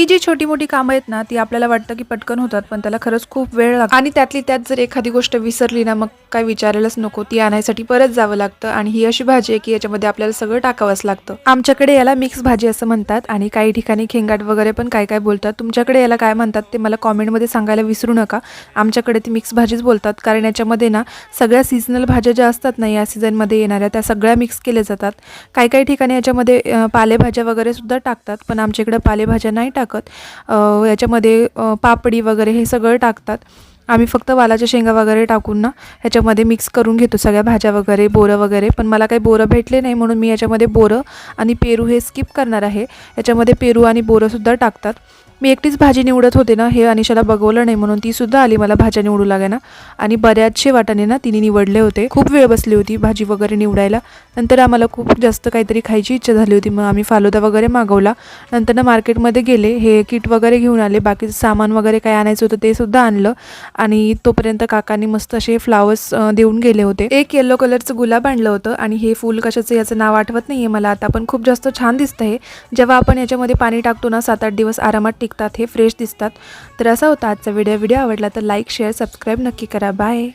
ही जी छोटी मोठी कामं आहेत ना ती आपल्याला वाटतं की पटकन होतात पण त्याला खरंच खूप वेळ लागतो. आणि त्यातली त्यात जर एखादी गोष्ट विसरली ना मग काय विचारायलाच नको. ती आणायसाठी परत जावं लागतं आणि ही अशी भाजी आहे की याच्यामध्ये आपल्याला सगळं टाकावंच लागतं. आमच्याकडे याला मिक्स भाजी असं म्हणतात आणि काही ठिकाणी खेंगाट वगैरे पण काय काय बोलतात. तुमच्याकडे याला काय म्हणतात ते मला कॉमेंटमध्ये सांगायला विसरू नका. आमच्याकडे ती मिक्स भाजीच बोलतात कारण याच्यामध्ये ना सगळ्या सीझनल भाज्या ज्या असतात ना या सीझनमध्ये येणाऱ्या त्या सगळ्या मिक्स केल्या जातात. काही काही ठिकाणी याच्यामध्ये पालेभाज्या वगैरे सुद्धा टाकतात पण आमच्याकडे पालेभाज्या नाही टाकत. याच्यामध्ये पापडी वगैरे हे सगळं टाकतात. आम्ही फक्त वालाच्या शेंगा वगैरे टाकून ना ह्याच्यामध्ये मिक्स करून घेतो सगळ्या भाज्या वगैरे बोरं वगैरे. पण मला काही बोरं भेटले नाही म्हणून मी याच्यामध्ये बोरं आणि पेरू हे स्किप करणार आहे. याच्यामध्ये पेरू आणि बोरंसुद्धा टाकतात. मी एकटीच भाजी निवडत होते ना हे अनिशाला बघवलं नाही म्हणून ती सुद्धा आली मला भाज्या निवडू ना आणि बऱ्याचशे वाटाने ना तिने निवडले होते. खूप वेळ बसली होती भाजी वगैरे निवडायला. नंतर आम्हाला खूप जास्त काहीतरी खायची इच्छा झाली होती. मग आम्ही फालुदा वगैरे मागवला. नंतर ना मार्केटमध्ये गेले हे किट वगैरे घेऊन आले. बाकीचं सामान वगैरे काय आणायचं होतं ते सुद्धा आणलं. आणि तोपर्यंत काकांनी मस्त असे फ्लावर्स देऊन गेले होते. एक येलो कलरचं गुलाब आणलं होतं. आणि हे फूल कशाचं याचं नाव आठवत नाही आहे मला. आता पण खूप जास्त छान दिसतं हे जेव्हा आपण याच्यामध्ये पाणी टाकतो ना सात आठ दिवस आरामात निघतात हे फ्रेश दिसतात. तर असा होता आजचा व्हिडिओ व्हिडिओ आवडला तर लाईक शेअर सबस्क्राईब नक्की करा. बाय